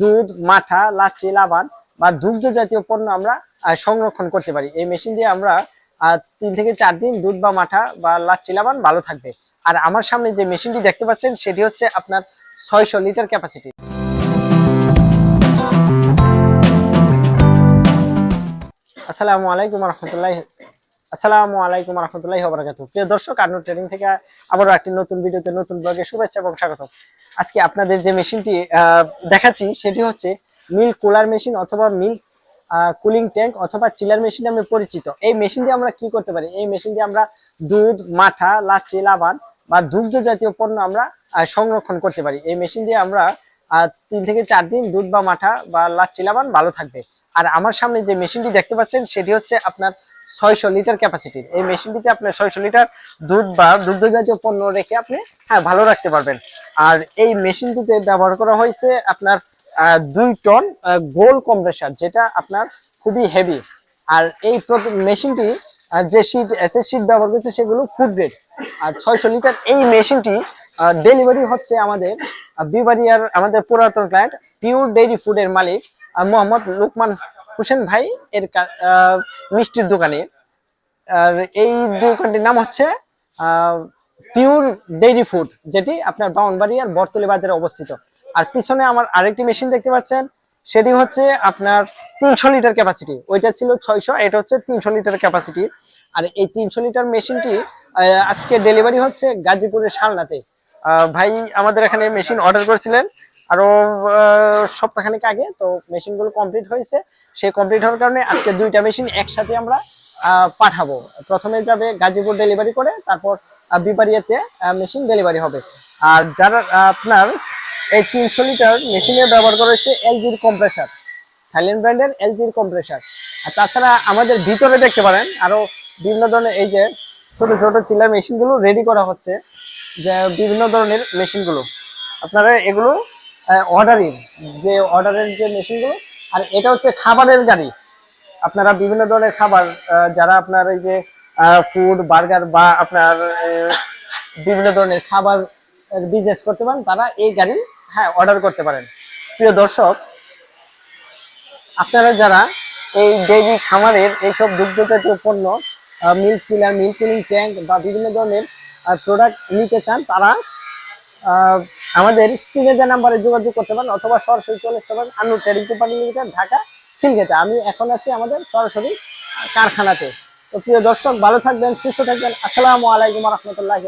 দুধ মাথা লাচ্ছি, লাবান বা দুগ্ধ জাতীয় পণ্য আমরা সংরক্ষণ করতে পারি। এই মেশিন দিয়ে আমরা তিন থেকে চার দিন দুধ বা মাঠা বা লাচ্ছি, লাবান ভালো থাকবে। আর আমার সামনে যে মেশিনটি দেখতে পাচ্ছেন, সেটি হচ্ছে আপনার ছয়শো লিটার ক্যাপাসিটি আসসালামু আলাইকুম রহমতুল্লাহ। আসসালামু আলাইকুম রহমতুল্লাহ বরাকাত প্রিয় দর্শক, আর্নো ট্রেডিং থেকে আবারও একটি নতুন ভিডিওতে, নতুন ব্লগে শুভেচ্ছা এবং স্বাগত আজকে আপনাদের যে মেশিনটি দেখাচ্ছি, সেটি হচ্ছে মিল্ক কুলার মেশিন অথবা মিল্ক কুলিং ট্যাঙ্ক অথবা চিলার মেশিন নামে পরিচিত। এই মেশিন দিয়ে আমরা কি করতে পারি? এই মেশিন দিয়ে আমরা দুধ মাথা লাচ্ছি, লাবান বা দুগ্ধ জাতীয় পণ্য আমরা সংরক্ষণ করতে পারি। এই মেশিন দিয়ে আমরা তিন থেকে চার দিন দুধ বা মাঠা বা লাচ্ছি, লাবান ভালো থাকবে। আর আমার সামনে যে মেশিনটি দেখতে পাচ্ছেন, সেটি হচ্ছে আপনার ছয়শো লিটার ক্যাপাসিটির এই মেশিনটিতে আপনার ছয়শো লিটার দুধ বা দুগ্ধ জাতীয় পণ্য রেখে আপনি হ্যাঁ ভালো রাখতে পারবেন। আর এই মেশিনটিতে ব্যবহার করা হয়েছে আপনার দুই টন গোল কম্প্রেসার, যেটা আপনার খুবই হেভি আর এই মেশিনটি যে শীট অ্যাসিড শীট ব্যবহার করেছে, সেগুলো ফুড গ্রেড আর ছয়শো লিটার এই মেশিনটি ডেলিভারি হচ্ছে আমাদের বিবারিয়ার আমাদের পুরাতন ক্লায়েন্ট পিওর ডেইরি ফুডের মালিক মোহাম্মদ লুকমান হোসেন ভাই এর মিষ্টির দোকানে। আর এই দোকানটির নাম হচ্ছে পিওর ডেইরি ফুড, যেটি আপনার বাউনবাড়ি আর বর্তলি বাজারে অবস্থিত। আর পিছনে আমার আরেকটি মেশিন দেখতে পাচ্ছেন, সেটি হচ্ছে আপনার তিনশো লিটার ক্যাপাসিটি ওইটা ছিল ছয়শো, এটা হচ্ছে তিনশো লিটার ক্যাপাসিটি আর এই তিনশো লিটার মেশিনটি আজকে ডেলিভারি হচ্ছে গাজীপুরের শালনাতে। ভাই আমাদের এখানে মেশিন অর্ডার করেছিলেন। আরও সপ্তাহখানেক আগে, তো মেশিনগুলো কমপ্লিট হয়েছে। সেই কমপ্লিট হওয়ার কারণে আজকে দুইটা মেশিন একসাথে আমরা পাঠাবো। প্রথমে যাবে গাজীপুর ডেলিভারি করে, তারপর বিপারিয়াতে মেশিন ডেলিভারি হবে। আর যারা, আপনার এই তিনশো লিটার মেশিনে ব্যবহার করা হচ্ছে এলজির কম্প্রেসার থাইল্যান্ড ব্র্যান্ডের এলজির কম্প্রেসার আর তাছাড়া আমাদের ভিতরে দেখতে পারেন, আরও বিভিন্ন ধরনের এই যে ছোট ছোট চিলার মেশিনগুলো রেডি করা হচ্ছে। বিভিন্ন ধরনের মেশিনগুলো। আপনারা এগুলো অর্ডারের যে অর্ডারের যে মেশিনগুলো, আর এটা হচ্ছে খাবারের গাড়ি। আপনারা বিভিন্ন ধরনের খাবার যারা আপনার এই যে ফুড বার্গার বা আপনার বিভিন্ন ধরনের খাবার বিজনেস করতে পারেন, তারা এই গাড়ি হ্যাঁ অর্ডার করতে পারেন। প্রিয় দর্শক, আপনারা যারা এই ডেইরি খামারের এইসব দুগ্ধ জাতীয় পণ্য মিল্ক কিলার মিল্ক ট্যাঙ্ক বা বিভিন্ন ধরনের প্রোডাক্ট নিতে চান তারা আমাদের স্ক্রিনে যে নাম্বারে যোগাযোগ করতে পারেন অথবা সরাসরি চলে আসতে পারেন Anu trading company limited Dhaka সিলগেতে আমি এখন আছি আমাদের সরাসরি কারখানাতে। তো প্রিয় দর্শক, ভালো থাকবেন, সুস্থ থাকবেন। আসসালামু আলাইকুম রহমতুল্লাহি